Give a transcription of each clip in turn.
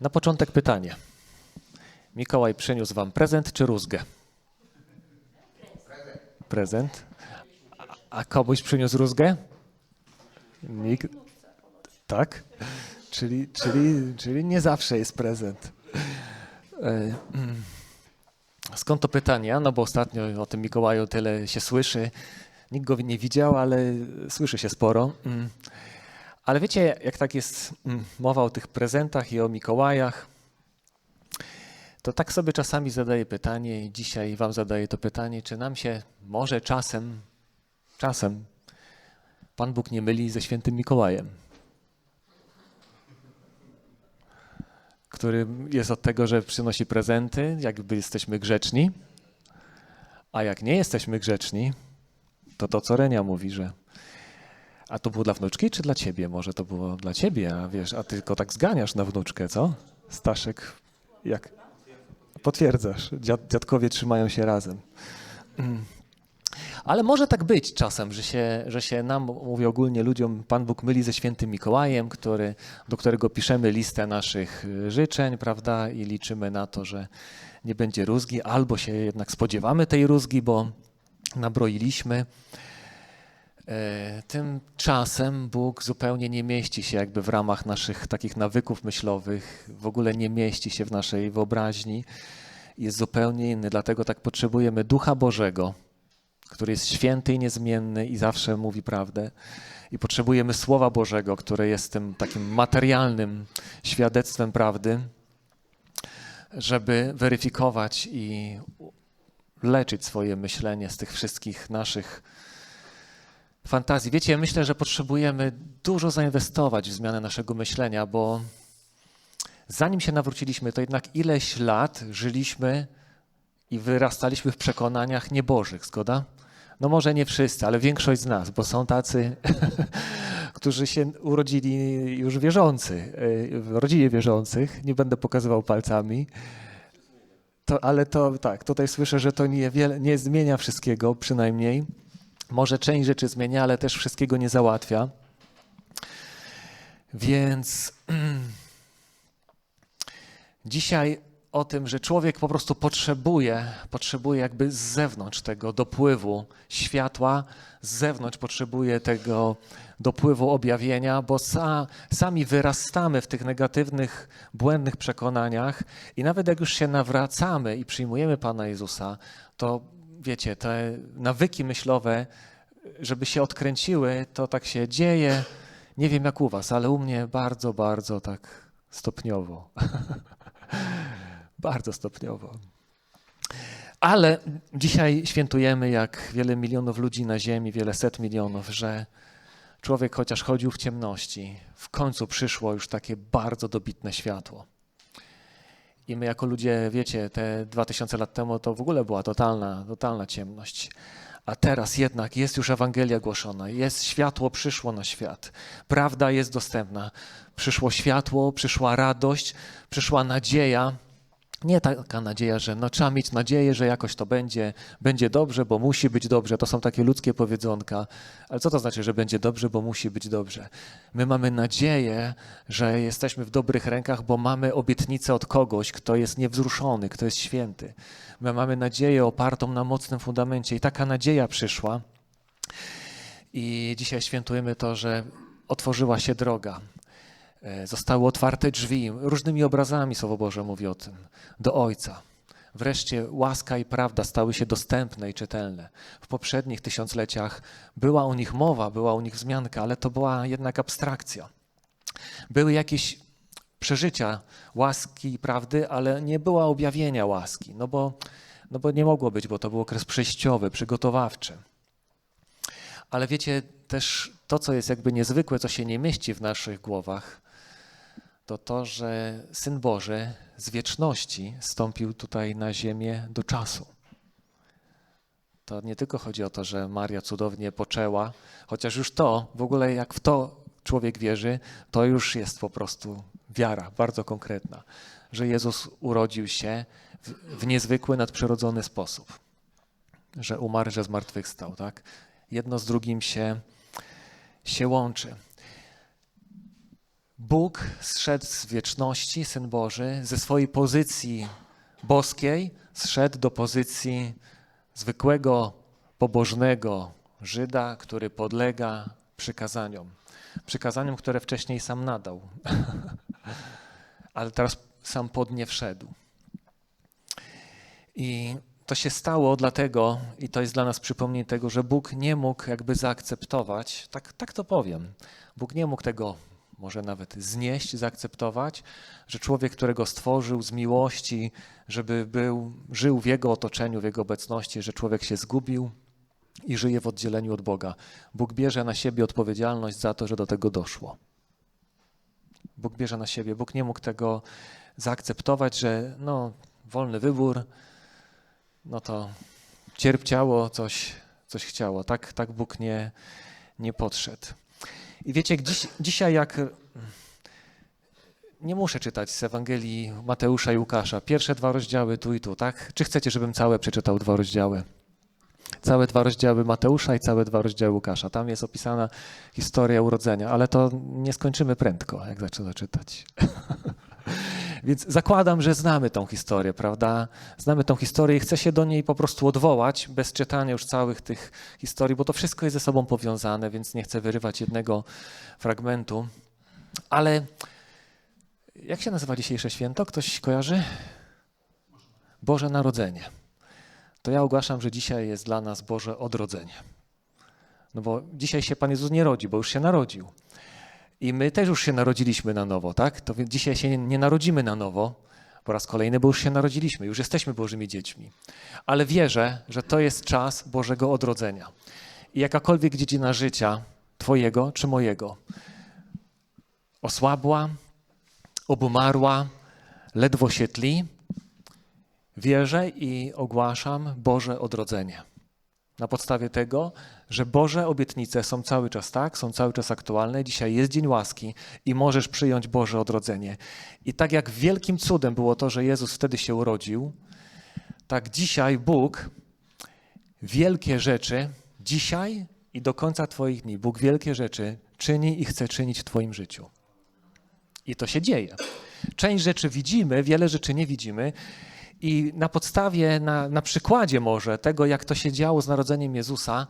Na początek pytanie. Mikołaj przyniósł wam prezent czy rózgę? Prezent. A- komuś przyniósł rózgę? Nikt. Tak? Czyli, czyli, czyli nie zawsze jest prezent. E, mm. Skąd to pytanie? No bo ostatnio o tym Mikołaju tyle się słyszy. Nikt go nie widział, ale słyszy się sporo. Ale wiecie, jak tak jest mm, mowa o tych prezentach i o Mikołajach, to tak sobie czasami zadaję pytanie i dzisiaj wam zadaję to pytanie, czy nam się może czasem, czasem Pan Bóg nie myli ze świętym Mikołajem, który jest od tego, że przynosi prezenty, jakby jesteśmy grzeczni, a jak nie jesteśmy grzeczni, to to, co Renia mówi, że a to było dla wnuczki, czy dla ciebie? Może to było dla ciebie, a wiesz, a ty tylko tak zganiasz na wnuczkę, co? Staszek, jak? Potwierdzasz, Dziad, dziadkowie trzymają się razem. Ale może tak być czasem, że się, że się nam, mówię ogólnie ludziom, Pan Bóg myli ze świętym Mikołajem, który, do którego piszemy listę naszych życzeń, prawda, i liczymy na to, że nie będzie rózgi, albo się jednak spodziewamy tej rózgi, bo nabroiliśmy. E, Tymczasem Bóg zupełnie nie mieści się jakby w ramach naszych takich nawyków myślowych, w ogóle nie mieści się w naszej wyobraźni. Jest zupełnie inny, dlatego tak potrzebujemy Ducha Bożego, który jest święty i niezmienny i zawsze mówi prawdę. I potrzebujemy Słowa Bożego, które jest tym takim materialnym świadectwem prawdy, żeby weryfikować i leczyć swoje myślenie z tych wszystkich naszych fantazji. Wiecie, myślę, że potrzebujemy dużo zainwestować w zmianę naszego myślenia, bo zanim się nawróciliśmy, to jednak ileś lat żyliśmy i wyrastaliśmy w przekonaniach niebożych, zgoda? No może nie wszyscy, ale większość z nas, bo są tacy, którzy się urodzili już wierzący, y, w rodzinie wierzących. Nie będę pokazywał palcami. To, ale to tak, tutaj słyszę, że to nie, nie zmienia wszystkiego, przynajmniej. Może część rzeczy zmienia, ale też wszystkiego nie załatwia. Więc dzisiaj o tym, że człowiek po prostu potrzebuje, potrzebuje jakby z zewnątrz tego dopływu światła, z zewnątrz potrzebuje tego dopływu objawienia, bo sa, sami wyrastamy w tych negatywnych, błędnych przekonaniach i nawet jak już się nawracamy i przyjmujemy Pana Jezusa, to wiecie, te nawyki myślowe, żeby się odkręciły, to tak się dzieje. Nie wiem jak u was, ale u mnie bardzo, bardzo tak stopniowo. bardzo stopniowo. Ale dzisiaj świętujemy, jak wiele milionów ludzi na Ziemi, wiele set milionów, że człowiek chociaż chodził w ciemności, w końcu przyszło już takie bardzo dobitne światło. I my jako ludzie, wiecie, te 2000 lat temu to w ogóle była totalna, totalna ciemność. A teraz jednak jest już Ewangelia głoszona, jest światło, przyszło na świat. Prawda jest dostępna. Przyszło światło, przyszła radość, przyszła nadzieja. Nie taka nadzieja, że no, trzeba mieć nadzieję, że jakoś to będzie, będzie dobrze, bo musi być dobrze. To są takie ludzkie powiedzonka. Ale co to znaczy, że będzie dobrze, bo musi być dobrze? My mamy nadzieję, że jesteśmy w dobrych rękach, bo mamy obietnicę od kogoś, kto jest niewzruszony, kto jest święty. My mamy nadzieję opartą na mocnym fundamencie i taka nadzieja przyszła. I dzisiaj świętujemy to, że otworzyła się droga. E, Zostały otwarte drzwi, różnymi obrazami Słowo Boże mówi o tym, do Ojca. Wreszcie łaska i prawda stały się dostępne i czytelne. W poprzednich tysiącleciach była o nich mowa, była o nich wzmianka, ale to była jednak abstrakcja. Były jakieś przeżycia łaski i prawdy, ale nie było objawienia łaski, no bo, no bo nie mogło być, bo to był okres przejściowy, przygotowawczy. Ale wiecie, też to, co jest jakby niezwykłe, co się nie mieści w naszych głowach, to to, że Syn Boży z wieczności stąpił tutaj na ziemię do czasu. To nie tylko chodzi o to, że Maria cudownie poczęła, chociaż już to, w ogóle jak w to człowiek wierzy, to już jest po prostu wiara bardzo konkretna, że Jezus urodził się w, w niezwykły, nadprzyrodzony sposób, że umarł, że zmartwychwstał, tak? Jedno z drugim się, się łączy. Bóg zszedł z wieczności, Syn Boży, ze swojej pozycji boskiej, zszedł do pozycji zwykłego, pobożnego Żyda, który podlega przykazaniom. Przykazaniom, które wcześniej sam nadał, ale teraz sam pod nie wszedł. I to się stało dlatego, i to jest dla nas przypomnienie tego, że Bóg nie mógł jakby zaakceptować, tak, tak to powiem, Bóg nie mógł tego może nawet znieść, zaakceptować, że człowiek, którego stworzył z miłości, żeby był, żył w jego otoczeniu, w jego obecności, że człowiek się zgubił i żyje w oddzieleniu od Boga. Bóg bierze na siebie odpowiedzialność za to, że do tego doszło. Bóg bierze na siebie. Bóg nie mógł tego zaakceptować, że no, wolny wybór, no to cierpciało, coś, coś chciało. Tak, tak Bóg nie, nie podszedł. I wiecie, dziś, dzisiaj jak nie muszę czytać z Ewangelii Mateusza i Łukasza, pierwsze dwa rozdziały tu i tu, tak? Czy chcecie, żebym całe przeczytał dwa rozdziały? Całe dwa rozdziały Mateusza i całe dwa rozdziały Łukasza. Tam jest opisana historia urodzenia, ale to nie skończymy prędko, jak zacznę czytać. Więc zakładam, że znamy tą historię, prawda? Znamy tą historię i chcę się do niej po prostu odwołać, bez czytania już całych tych historii, bo to wszystko jest ze sobą powiązane, więc nie chcę wyrywać jednego fragmentu. Ale jak się nazywa dzisiejsze święto? Ktoś kojarzy? Boże Narodzenie. To ja ogłaszam, że dzisiaj jest dla nas Boże Odrodzenie. No bo dzisiaj się Pan Jezus nie rodzi, bo już się narodził. I my też już się narodziliśmy na nowo, tak? To dzisiaj się nie narodzimy na nowo po raz kolejny, bo już się narodziliśmy, już jesteśmy Bożymi dziećmi. Ale wierzę, że to jest czas Bożego odrodzenia. I jakakolwiek dziedzina życia, Twojego czy mojego, osłabła, obumarła, ledwo się tli, wierzę i ogłaszam Boże odrodzenie. Na podstawie tego, że Boże obietnice są cały czas tak, są cały czas aktualne. Dzisiaj jest Dzień Łaski i możesz przyjąć Boże odrodzenie. I tak jak wielkim cudem było to, że Jezus wtedy się urodził, tak dzisiaj Bóg wielkie rzeczy, dzisiaj i do końca Twoich dni, Bóg wielkie rzeczy czyni i chce czynić w Twoim życiu. I to się dzieje. Część rzeczy widzimy, wiele rzeczy nie widzimy. I na podstawie, na, na przykładzie może tego, jak to się działo z narodzeniem Jezusa,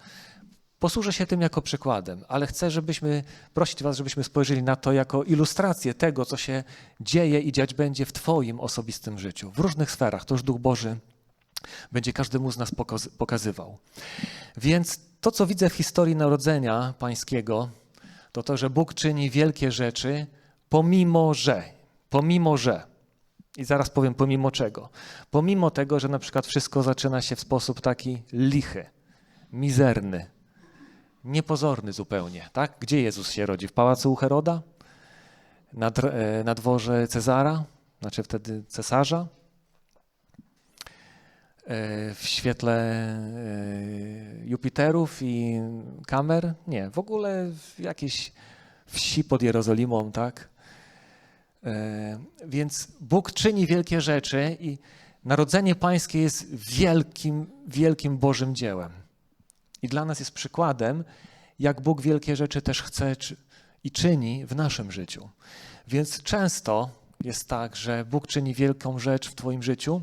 posłużę się tym jako przykładem, ale chcę, żebyśmy, prosić Was, żebyśmy spojrzeli na to jako ilustrację tego, co się dzieje i dziać będzie w Twoim osobistym życiu, w różnych sferach. To już Duch Boży będzie każdemu z nas pokazywał. Więc to, co widzę w historii narodzenia Pańskiego, to to, że Bóg czyni wielkie rzeczy, pomimo że, pomimo że. I zaraz powiem pomimo czego. Pomimo tego, że na przykład wszystko zaczyna się w sposób taki lichy, mizerny, niepozorny zupełnie. Tak? Gdzie Jezus się rodzi? W pałacu u Heroda? Na, e, na dworze Cezara? Znaczy wtedy cesarza? E, w świetle e, Jupiterów i kamer? Nie, w ogóle w jakiejś wsi pod Jerozolimą, tak? Więc Bóg czyni wielkie rzeczy i narodzenie pańskie jest wielkim, wielkim Bożym dziełem. I dla nas jest przykładem, jak Bóg wielkie rzeczy też chce i czyni w naszym życiu. Więc często jest tak, że Bóg czyni wielką rzecz w Twoim życiu,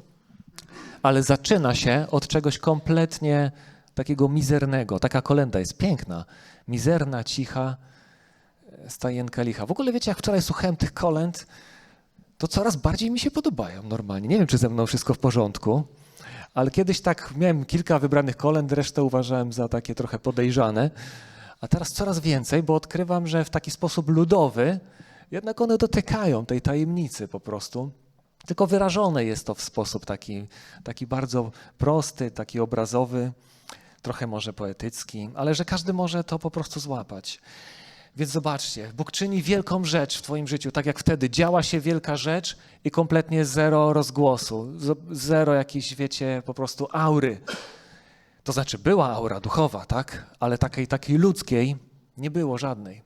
ale zaczyna się od czegoś kompletnie takiego mizernego. Taka kolenda jest piękna, mizerna, cicha, stajenka licha. W ogóle wiecie, jak wczoraj słuchałem tych kolęd, to coraz bardziej mi się podobają normalnie. Nie wiem, czy ze mną wszystko w porządku, ale kiedyś tak miałem kilka wybranych kolęd, resztę uważałem za takie trochę podejrzane, a teraz coraz więcej, bo odkrywam, że w taki sposób ludowy jednak one dotykają tej tajemnicy po prostu. Tylko wyrażone jest to w sposób taki, taki bardzo prosty, taki obrazowy, trochę może poetycki, ale że każdy może to po prostu złapać. Więc zobaczcie, Bóg czyni wielką rzecz w Twoim życiu, tak jak wtedy działa się wielka rzecz i kompletnie zero rozgłosu, zero jakiejś, wiecie, po prostu aury. To znaczy była aura duchowa, tak? Ale takiej, takiej ludzkiej nie było żadnej.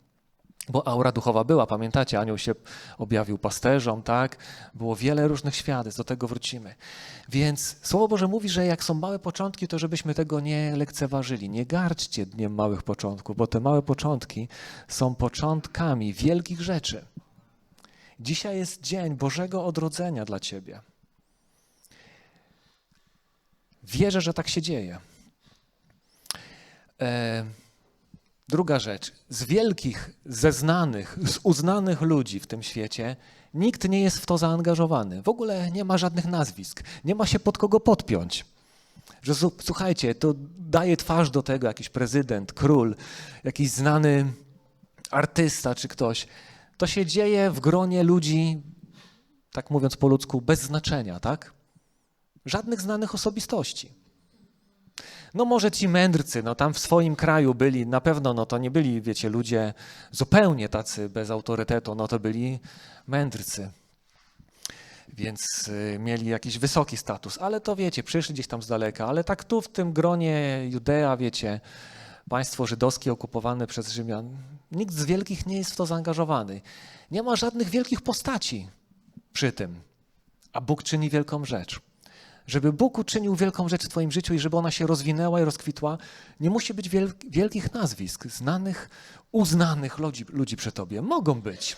Bo aura duchowa była, pamiętacie, anioł się objawił pasterzom, tak? Było wiele różnych świadectw, do tego wrócimy. Więc Słowo Boże mówi, że jak są małe początki, to żebyśmy tego nie lekceważyli. Nie gardźcie dniem małych początków, bo te małe początki są początkami wielkich rzeczy. Dzisiaj jest dzień Bożego odrodzenia dla ciebie. Wierzę, że tak się dzieje. E, druga rzecz. Z wielkich, zeznanych, z uznanych ludzi w tym świecie nikt nie jest w to zaangażowany. W ogóle nie ma żadnych nazwisk. Nie ma się pod kogo podpiąć. Że słuchajcie, to daje twarz do tego jakiś prezydent, król, jakiś znany artysta czy ktoś. To się dzieje w gronie ludzi, tak mówiąc po ludzku, bez znaczenia, tak? Żadnych znanych osobistości. No może ci mędrcy, no tam w swoim kraju byli, na pewno no to nie byli, wiecie, ludzie zupełnie tacy bez autorytetu, no to byli mędrcy. Więc y, mieli jakiś wysoki status, ale to wiecie, przyszli gdzieś tam z daleka, ale tak tu w tym gronie Judea, wiecie, państwo żydowskie okupowane przez Rzymian, nikt z wielkich nie jest w to zaangażowany. Nie ma żadnych wielkich postaci przy tym, a Bóg czyni wielką rzecz. Żeby Bóg uczynił wielką rzecz w Twoim życiu i żeby ona się rozwinęła i rozkwitła, nie musi być wielkich nazwisk, znanych, uznanych ludzi, ludzi przy Tobie. Mogą być.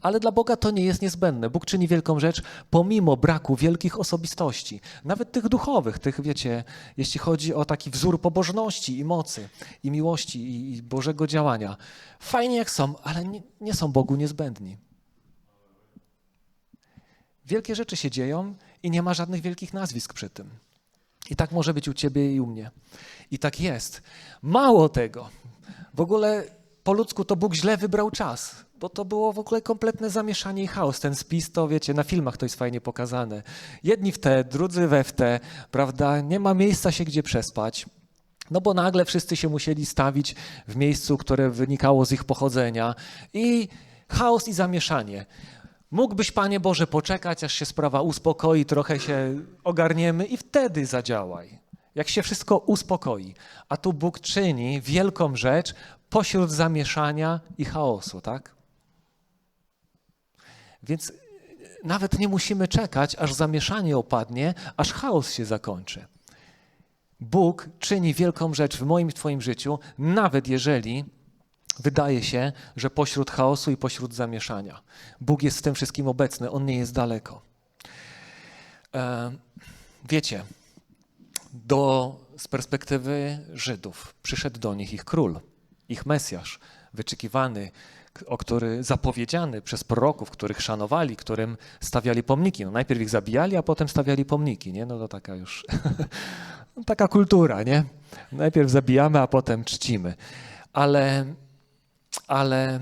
Ale dla Boga to nie jest niezbędne. Bóg czyni wielką rzecz pomimo braku wielkich osobistości, nawet tych duchowych, tych wiecie, jeśli chodzi o taki wzór pobożności i mocy, i miłości, i, Bożego działania. Fajnie jak są, ale nie, nie są Bogu niezbędni. Wielkie rzeczy się dzieją i nie ma żadnych wielkich nazwisk przy tym. I tak może być u ciebie i u mnie. I tak jest. Mało tego. W ogóle po ludzku to Bóg źle wybrał czas, bo to było w ogóle kompletne zamieszanie i chaos. Ten spis to, wiecie, na filmach to jest fajnie pokazane. Jedni w te, drudzy we w te, prawda? Nie ma miejsca się gdzie przespać. No bo nagle wszyscy się musieli stawić w miejscu, które wynikało z ich pochodzenia i chaos i zamieszanie. Mógłbyś, Panie Boże, poczekać, aż się sprawa uspokoi, trochę się ogarniemy i wtedy zadziałaj. Jak się wszystko uspokoi. A tu Bóg czyni wielką rzecz pośród zamieszania i chaosu, tak? Więc nawet nie musimy czekać, aż zamieszanie opadnie, aż chaos się zakończy. Bóg czyni wielką rzecz w moim i Twoim życiu, nawet jeżeli Wydaje się, że pośród chaosu i pośród zamieszania Bóg jest w tym wszystkim obecny, On nie jest daleko. E, wiecie, do, z perspektywy Żydów przyszedł do nich ich król, ich Mesjasz, wyczekiwany, o który zapowiedziany przez proroków, których szanowali, którym stawiali pomniki. No najpierw ich zabijali, a potem stawiali pomniki, nie? No to taka już taka kultura, nie? Najpierw zabijamy, a potem czcimy. Ale ale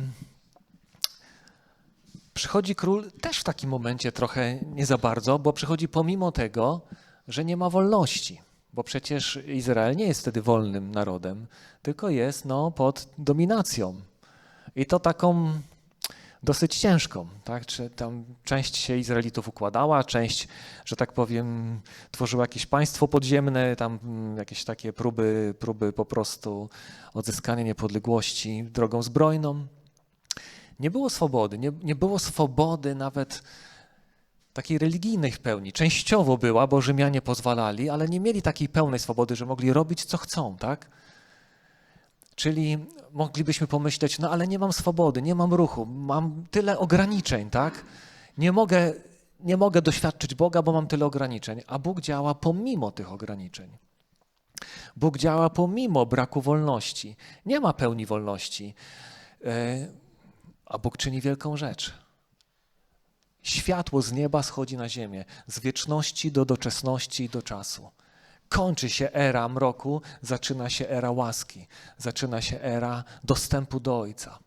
przychodzi król też w takim momencie trochę nie za bardzo, bo przychodzi pomimo tego, że nie ma wolności. Bo przecież Izrael nie jest wtedy wolnym narodem, tylko jest no, pod dominacją. I to taką dosyć ciężką. Tak? Czy tam część się Izraelitów układała, część, że tak powiem, tworzyła jakieś państwo podziemne, tam mm, jakieś takie próby, próby po prostu odzyskania niepodległości drogą zbrojną. Nie było swobody, nie, nie było swobody nawet takiej religijnej w pełni. Częściowo była, bo Rzymianie pozwalali, ale nie mieli takiej pełnej swobody, że mogli robić co chcą, tak? Czyli moglibyśmy pomyśleć, no ale nie mam swobody, nie mam ruchu, mam tyle ograniczeń, tak? Nie mogę, nie mogę doświadczyć Boga, bo mam tyle ograniczeń, a Bóg działa pomimo tych ograniczeń. Bóg działa pomimo braku wolności. Nie ma pełni wolności, e, a Bóg czyni wielką rzecz. Światło z nieba schodzi na ziemię, z wieczności do doczesności i do czasu. Kończy się era mroku, zaczyna się era łaski, zaczyna się era dostępu do Ojca.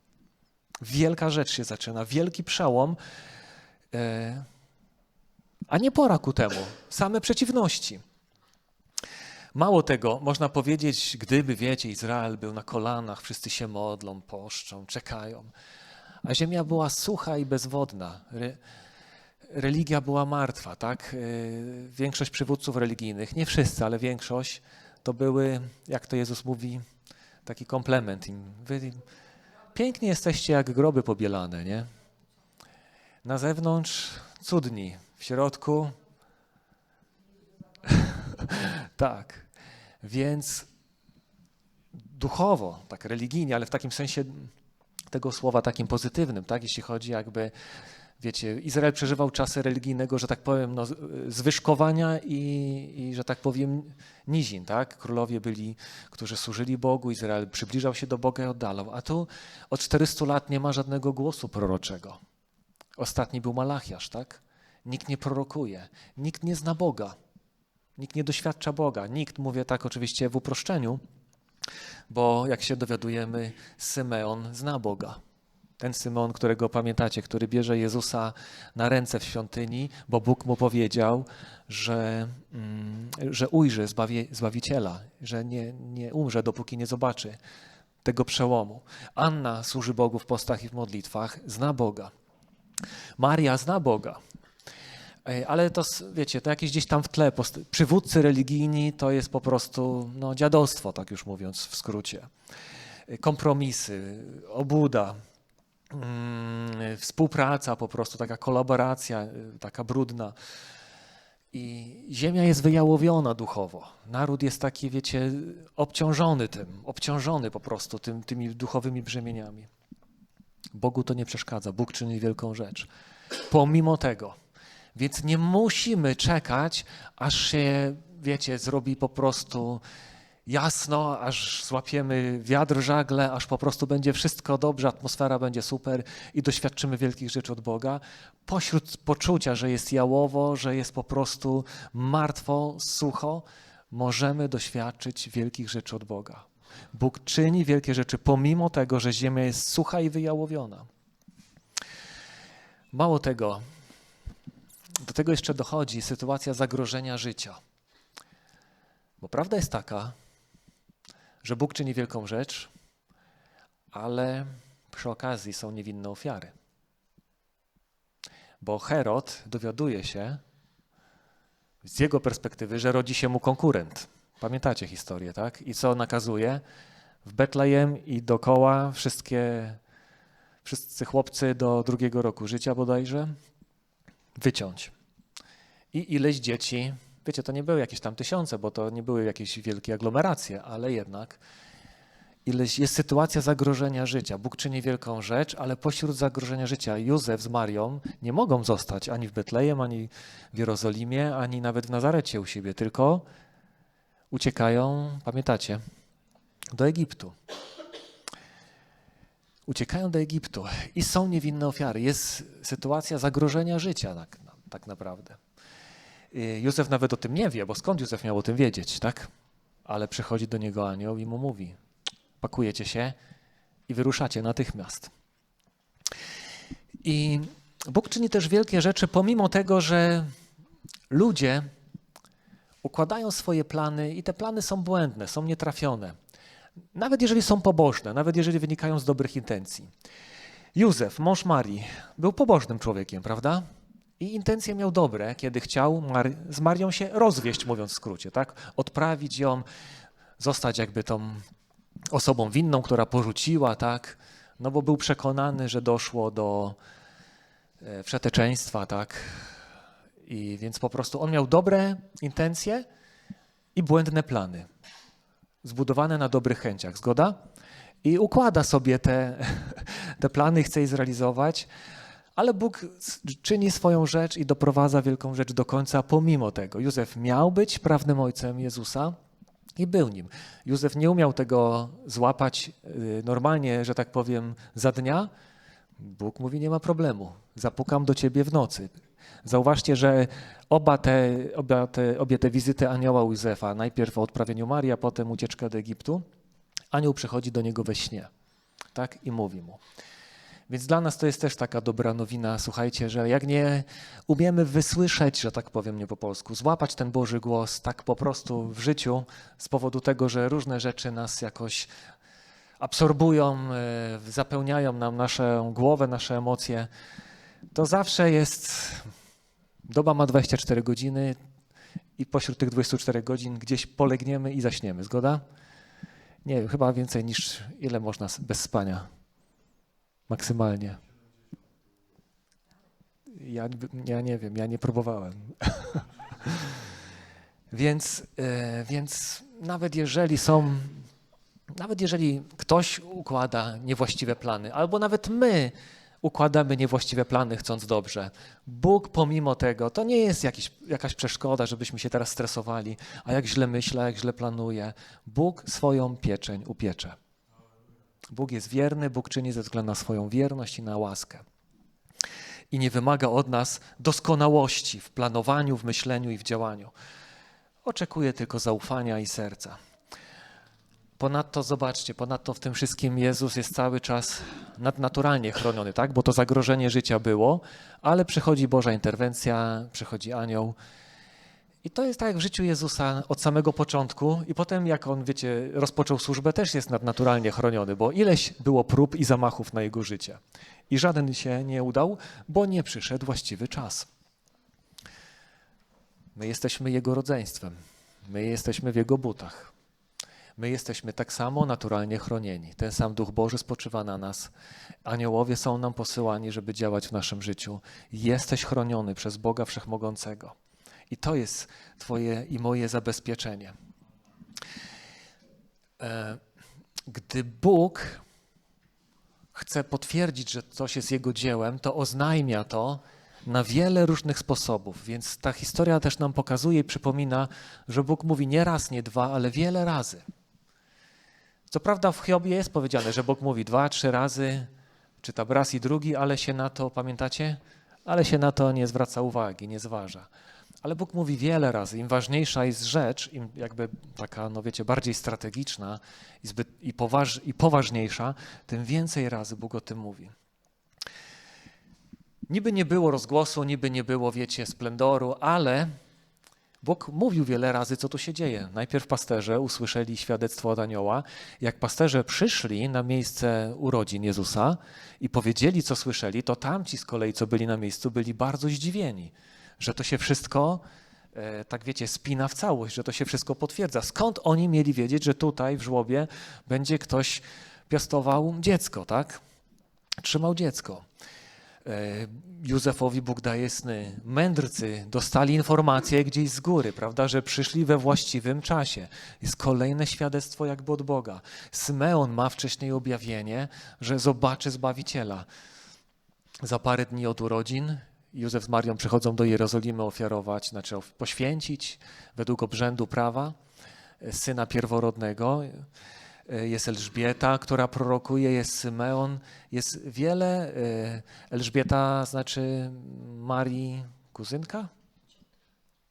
Wielka rzecz się zaczyna, wielki przełom, e, a nie pora ku temu, same przeciwności. Mało tego, można powiedzieć, gdyby, wiecie, Izrael był na kolanach, wszyscy się modlą, poszczą, czekają, a ziemia była sucha i bezwodna religia była martwa, tak? Y, większość przywódców religijnych, nie wszyscy, ale większość, to były, jak to Jezus mówi, taki komplement im. Wy pięknie jesteście jak groby pobielane, nie? Na zewnątrz cudni, w środku tak. Więc duchowo, tak religijnie, ale w takim sensie tego słowa takim pozytywnym, tak? Jeśli chodzi jakby Wiecie, Izrael przeżywał czasy religijnego, że tak powiem, no, zwyżkowania i, i, że tak powiem, nizin, tak? Królowie byli, którzy służyli Bogu, Izrael przybliżał się do Boga i oddalał. A tu od 400 lat nie ma żadnego głosu proroczego. Ostatni był Malachiasz, tak? Nikt nie prorokuje, nikt nie zna Boga, nikt nie doświadcza Boga, nikt, mówię tak oczywiście w uproszczeniu, bo jak się dowiadujemy, Symeon zna Boga. Ten Symeon, którego pamiętacie, który bierze Jezusa na ręce w świątyni, bo Bóg mu powiedział, że, mm, że ujrzy zbawie, Zbawiciela, że nie, nie umrze, dopóki nie zobaczy tego przełomu. Anna służy Bogu w postach i w modlitwach, zna Boga. Maria zna Boga. Ale to, wiecie, to jakieś gdzieś tam w tle, przywódcy religijni to jest po prostu no, dziadostwo, tak już mówiąc w skrócie. Kompromisy, obuda, współpraca po prostu, taka kolaboracja, taka brudna. I ziemia jest wyjałowiona duchowo. Naród jest taki, wiecie, obciążony tym, obciążony po prostu tym, tymi duchowymi brzemieniami. Bogu to nie przeszkadza. Bóg czyni wielką rzecz. Pomimo tego. Więc nie musimy czekać, aż się, wiecie, zrobi po prostu jasno, aż złapiemy wiatr, żagle, aż po prostu będzie wszystko dobrze, atmosfera będzie super i doświadczymy wielkich rzeczy od Boga. Pośród poczucia, że jest jałowo, że jest po prostu martwo, sucho, możemy doświadczyć wielkich rzeczy od Boga. Bóg czyni wielkie rzeczy, pomimo tego, że ziemia jest sucha i wyjałowiona. Mało tego, do tego jeszcze dochodzi sytuacja zagrożenia życia. Bo prawda jest taka, że Bóg czyni wielką rzecz, ale przy okazji są niewinne ofiary. Bo Herod dowiaduje się z jego perspektywy, że rodzi się mu konkurent. Pamiętacie historię, tak? I co nakazuje? W Betlejem i dokoła wszystkie, wszyscy chłopcy do drugiego roku życia bodajże wyciąć. I ileś dzieci, wiecie, to nie były jakieś tam tysiące, bo to nie były jakieś wielkie aglomeracje, ale jednak ileś jest sytuacja zagrożenia życia. Bóg czyni wielką rzecz, ale pośród zagrożenia życia Józef z Marią nie mogą zostać ani w Betlejem, ani w Jerozolimie, ani nawet w Nazarecie u siebie, tylko uciekają, pamiętacie, do Egiptu. Uciekają do Egiptu i są niewinne ofiary. Jest sytuacja zagrożenia życia tak, tak naprawdę. Józef nawet o tym nie wie, bo skąd Józef miał o tym wiedzieć, tak? Ale przychodzi do niego anioł i mu mówi: Pakujecie się i wyruszacie natychmiast. I Bóg czyni też wielkie rzeczy, pomimo tego, że ludzie układają swoje plany i te plany są błędne, są nietrafione. Nawet jeżeli są pobożne, nawet jeżeli wynikają z dobrych intencji. Józef, mąż Marii, był pobożnym człowiekiem, prawda? I intencje miał dobre, kiedy chciał Mar z Marią się rozwieść, mówiąc w skrócie, tak? Odprawić ją, zostać jakby tą osobą winną, która porzuciła, tak? No bo był przekonany, że doszło do e, wszeteczeństwa, tak? I więc po prostu on miał dobre intencje i błędne plany, zbudowane na dobrych chęciach, zgoda? I układa sobie te, te plany, chce je zrealizować, ale Bóg czyni swoją rzecz i doprowadza wielką rzecz do końca pomimo tego. Józef miał być prawnym ojcem Jezusa i był nim. Józef nie umiał tego złapać y, normalnie, że tak powiem, za dnia. Bóg mówi, nie ma problemu, zapukam do ciebie w nocy. Zauważcie, że oba te, oba te, obie te wizyty anioła Józefa, najpierw o odprawieniu Marii, a potem ucieczka do Egiptu, anioł przychodzi do niego we śnie tak? i mówi mu. Więc dla nas to jest też taka dobra nowina, słuchajcie, że jak nie umiemy wysłyszeć, że tak powiem nie po polsku, złapać ten Boży głos tak po prostu w życiu z powodu tego, że różne rzeczy nas jakoś absorbują, e, zapełniają nam naszą głowę, nasze emocje, to zawsze jest, doba ma 24 godziny i pośród tych 24 godzin gdzieś polegniemy i zaśniemy, zgoda? Nie chyba więcej niż ile można bez spania maksymalnie. Ja, ja nie wiem, ja nie próbowałem. więc, e, więc nawet jeżeli są, nawet jeżeli ktoś układa niewłaściwe plany, albo nawet my układamy niewłaściwe plany, chcąc dobrze. Bóg pomimo tego, to nie jest jakiś, jakaś przeszkoda, żebyśmy się teraz stresowali, a jak źle myślę, jak źle planuję. Bóg swoją pieczeń upiecze. Bóg jest wierny, Bóg czyni ze względu na swoją wierność i na łaskę. I nie wymaga od nas doskonałości w planowaniu, w myśleniu i w działaniu. Oczekuje tylko zaufania i serca. Ponadto zobaczcie, ponadto w tym wszystkim Jezus jest cały czas nadnaturalnie chroniony, tak? Bo to zagrożenie życia było, ale przychodzi Boża interwencja, przychodzi anioł. I to jest tak jak w życiu Jezusa od samego początku i potem jak on, wiecie, rozpoczął służbę, też jest nadnaturalnie chroniony, bo ileś było prób i zamachów na jego życie. I żaden się nie udał, bo nie przyszedł właściwy czas. My jesteśmy Jego rodzeństwem. My jesteśmy w Jego butach. My jesteśmy tak samo naturalnie chronieni. Ten sam Duch Boży spoczywa na nas. Aniołowie są nam posyłani, żeby działać w naszym życiu. Jesteś chroniony przez Boga Wszechmogącego. I to jest Twoje i moje zabezpieczenie. E, Gdy Bóg chce potwierdzić, że coś jest Jego dziełem, to oznajmia to na wiele różnych sposobów. Więc ta historia też nam pokazuje i przypomina, że Bóg mówi nie raz, nie dwa, ale wiele razy. Co prawda w Hiobie jest powiedziane, że Bóg mówi dwa, trzy razy, czy tam raz i drugi, ale się na to, pamiętacie? Ale się na to nie zwraca uwagi, nie zważa. Ale Bóg mówi wiele razy. Im ważniejsza jest rzecz, im jakby taka, no wiecie, bardziej strategiczna i, zbyt, i, poważ, i poważniejsza, tym więcej razy Bóg o tym mówi. Niby nie było rozgłosu, niby nie było, wiecie, splendoru, ale Bóg mówił wiele razy, co tu się dzieje. Najpierw pasterze usłyszeli świadectwo od anioła. Jak pasterze przyszli na miejsce urodzin Jezusa i powiedzieli, co słyszeli, to tamci z kolei, co byli na miejscu, byli bardzo zdziwieni, że to się wszystko, e, tak wiecie, spina w całość, że to się wszystko potwierdza. Skąd oni mieli wiedzieć, że tutaj w żłobie będzie ktoś piastował dziecko, tak? Trzymał dziecko. E, Józefowi Bóg daje sny. Mędrcy dostali informacje gdzieś z góry, prawda, że przyszli we właściwym czasie. Jest kolejne świadectwo jakby od Boga. Symeon ma wcześniej objawienie, że zobaczy Zbawiciela. Za parę dni od urodzin Józef z Marią przychodzą do Jerozolimy ofiarować, znaczy poświęcić według obrzędu prawa e, syna pierworodnego jest Elżbieta, która prorokuje, jest Symeon, jest wiele. e, Elżbieta znaczy Marii kuzynka?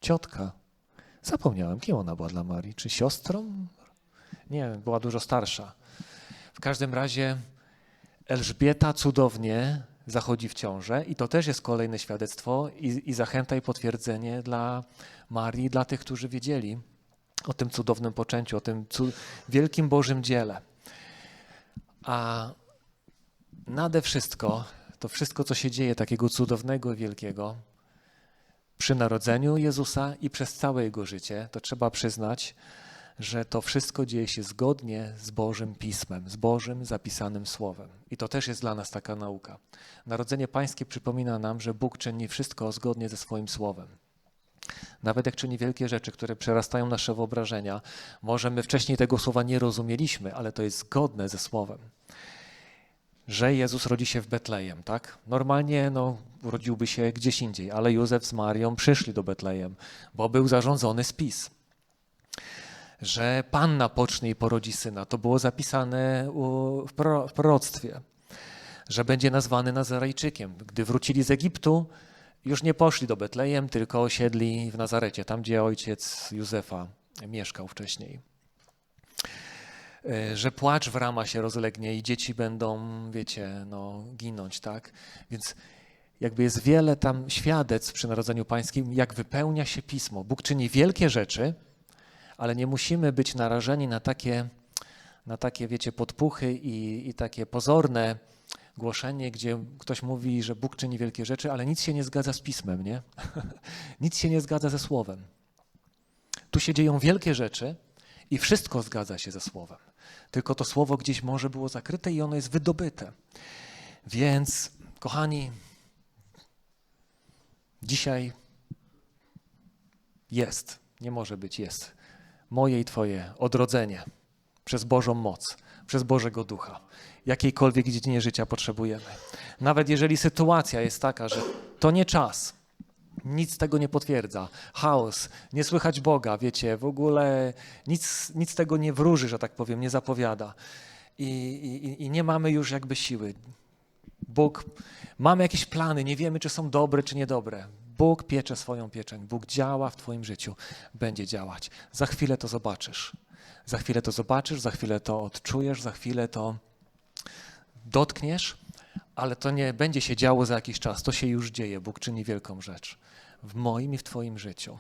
Ciotka. Zapomniałem, kim ona była dla Marii. Czy siostrą? Nie, była dużo starsza. W każdym razie Elżbieta cudownie zachodzi w ciążę i to też jest kolejne świadectwo i, i zachęta i potwierdzenie dla Marii, dla tych, którzy wiedzieli o tym cudownym poczęciu, o tym cu- wielkim Bożym dziele. A nade wszystko, to wszystko, co się dzieje takiego cudownego wielkiego przy narodzeniu Jezusa i przez całe Jego życie, to trzeba przyznać, że to wszystko dzieje się zgodnie z Bożym Pismem, z Bożym zapisanym Słowem. I to też jest dla nas taka nauka. Narodzenie Pańskie przypomina nam, że Bóg czyni wszystko zgodnie ze swoim Słowem. Nawet jak czyni wielkie rzeczy, które przerastają nasze wyobrażenia, może my wcześniej tego słowa nie rozumieliśmy, ale to jest zgodne ze słowem. Że Jezus rodzi się w Betlejem, tak? Normalnie no, urodziłby się gdzieś indziej, ale Józef z Marią przyszli do Betlejem, bo był zarządzony spis. Że panna pocznie i porodzi syna, to było zapisane w proroctwie. Że będzie nazwany Nazarejczykiem. Gdy wrócili z Egiptu, już nie poszli do Betlejem, tylko osiedli w Nazarecie, tam gdzie ojciec Józefa mieszkał wcześniej. E, Że płacz w rama się rozlegnie i dzieci będą, wiecie, no, ginąć, tak? Więc jakby jest wiele tam świadectw przy Narodzeniu Pańskim, jak wypełnia się Pismo. Bóg czyni wielkie rzeczy, ale nie musimy być narażeni na takie, na takie wiecie, podpuchy i, i takie pozorne głoszenie, gdzie ktoś mówi, że Bóg czyni wielkie rzeczy, ale nic się nie zgadza z pismem, nie? nic się nie zgadza ze słowem. Tu się dzieją wielkie rzeczy i wszystko zgadza się ze słowem. Tylko to słowo gdzieś może było zakryte i ono jest wydobyte. Więc, kochani, dzisiaj jest, nie może być, jest moje i Twoje odrodzenie. przez Bożą moc, przez Bożego Ducha, jakiejkolwiek dziedzinie życia potrzebujemy. Nawet jeżeli sytuacja jest taka, że to nie czas, nic tego nie potwierdza, chaos, nie słychać Boga, wiecie, w ogóle nic, nic tego nie wróży, że tak powiem, nie zapowiada. I, i, I nie mamy już jakby siły. Bóg, mamy jakieś plany, nie wiemy, czy są dobre, czy niedobre. Bóg piecze swoją pieczeń, Bóg działa w Twoim życiu, będzie działać. Za chwilę to zobaczysz. Za chwilę to zobaczysz, za chwilę to odczujesz, za chwilę to dotkniesz, ale to nie będzie się działo za jakiś czas. To się już dzieje. Bóg czyni wielką rzecz w moim i w Twoim życiu.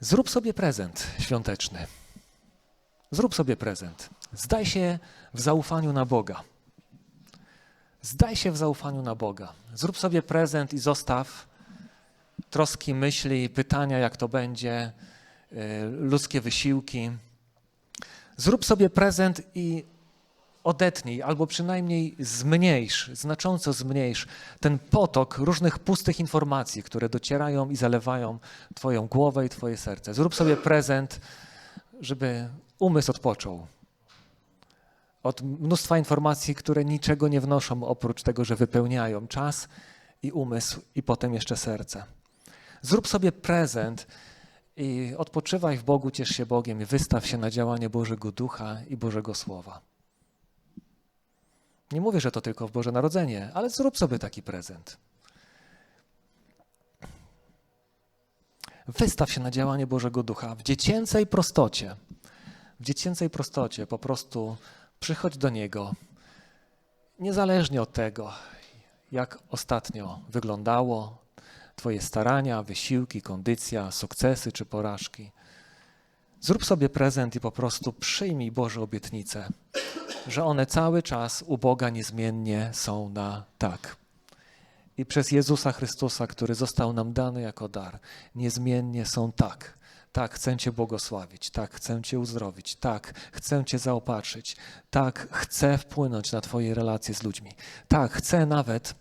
Zrób sobie prezent świąteczny. Zrób sobie prezent. Zdaj się w zaufaniu na Boga. Zdaj się w zaufaniu na Boga. Zrób sobie prezent i zostaw troski, myśli, pytania, jak to będzie, y, ludzkie wysiłki. Zrób sobie prezent i odetnij, albo przynajmniej zmniejsz, znacząco zmniejsz ten potok różnych pustych informacji, które docierają i zalewają Twoją głowę i Twoje serce. Zrób sobie prezent, żeby umysł odpoczął od mnóstwa informacji, które niczego nie wnoszą oprócz tego, że wypełniają czas i umysł, i potem jeszcze serce. Zrób sobie prezent i odpoczywaj w Bogu, ciesz się Bogiem i wystaw się na działanie Bożego Ducha i Bożego Słowa. Nie mówię, że to tylko w Boże Narodzenie, ale zrób sobie taki prezent. Wystaw się na działanie Bożego Ducha w dziecięcej prostocie. W dziecięcej prostocie po prostu przychodź do Niego, niezależnie od tego, jak ostatnio wyglądało Twoje starania, wysiłki, kondycja, sukcesy czy porażki. Zrób sobie prezent i po prostu przyjmij Boże obietnice, że one cały czas u Boga niezmiennie są na tak. I przez Jezusa Chrystusa, który został nam dany jako dar, niezmiennie są tak. Tak, chcę Cię błogosławić, tak, chcę Cię uzdrowić, tak, chcę Cię zaopatrzyć, tak, chcę wpłynąć na Twoje relacje z ludźmi, tak, chcę nawet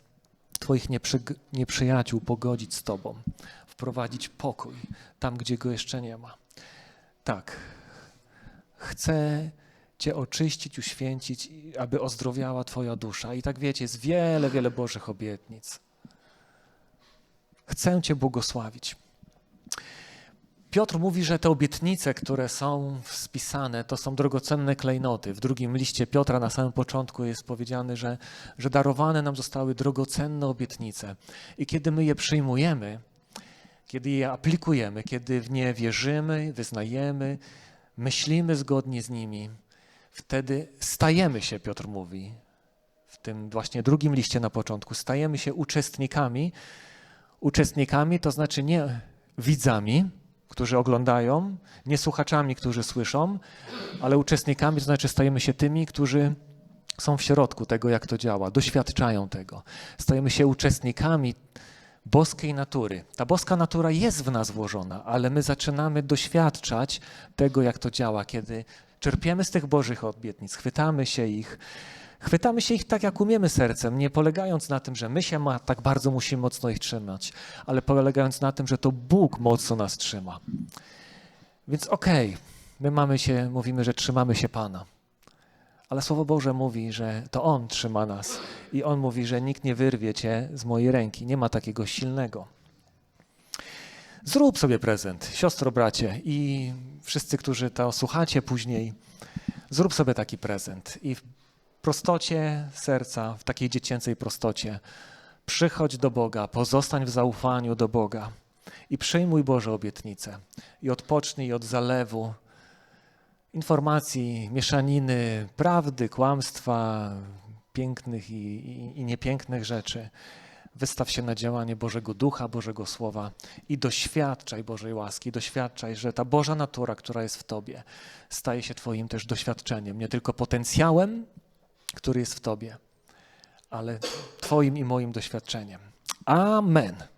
Twoich nieprzy, nieprzyjaciół pogodzić z Tobą, wprowadzić pokój tam, gdzie go jeszcze nie ma. Tak, chcę Cię oczyścić, uświęcić, aby ozdrowiała Twoja dusza. I tak wiecie, jest wiele, wiele Bożych obietnic. Chcę Cię błogosławić. Piotr mówi, że te obietnice, które są spisane, to są drogocenne klejnoty. W drugim liście Piotra na samym początku jest powiedziane, że, że darowane nam zostały drogocenne obietnice. I kiedy my je przyjmujemy, kiedy je aplikujemy, kiedy w nie wierzymy, wyznajemy, myślimy zgodnie z nimi, wtedy stajemy się, Piotr mówi, w tym właśnie drugim liście na początku, stajemy się uczestnikami. Uczestnikami to znaczy nie widzami, którzy oglądają, nie słuchaczami, którzy słyszą, ale uczestnikami, to znaczy stajemy się tymi, którzy są w środku tego, jak to działa, doświadczają tego. Stajemy się uczestnikami boskiej natury. Ta boska natura jest w nas włożona, ale my zaczynamy doświadczać tego, jak to działa, kiedy czerpiemy z tych Bożych obietnic, chwytamy się ich, Chwytamy się ich tak, jak umiemy sercem, nie polegając na tym, że my się ma, tak bardzo musimy mocno ich trzymać, ale polegając na tym, że to Bóg mocno nas trzyma. Więc okej, okay, my mamy się, mówimy, że trzymamy się Pana. Ale Słowo Boże mówi, że to On trzyma nas i On mówi, że nikt nie wyrwie cię z mojej ręki. Nie ma takiego silnego. Zrób sobie prezent, siostro, bracie i wszyscy, którzy to słuchacie później, zrób sobie taki prezent i prostocie serca, w takiej dziecięcej prostocie. Przychodź do Boga, pozostań w zaufaniu do Boga i przyjmuj Boże obietnice i odpocznij od zalewu informacji, mieszaniny prawdy, kłamstwa, pięknych i, i, i niepięknych rzeczy. Wystaw się na działanie Bożego Ducha, Bożego Słowa i doświadczaj Bożej łaski. Doświadczaj, że ta Boża natura, która jest w Tobie, staje się Twoim też doświadczeniem, nie tylko potencjałem, który jest w Tobie, ale Twoim i moim doświadczeniem. Amen.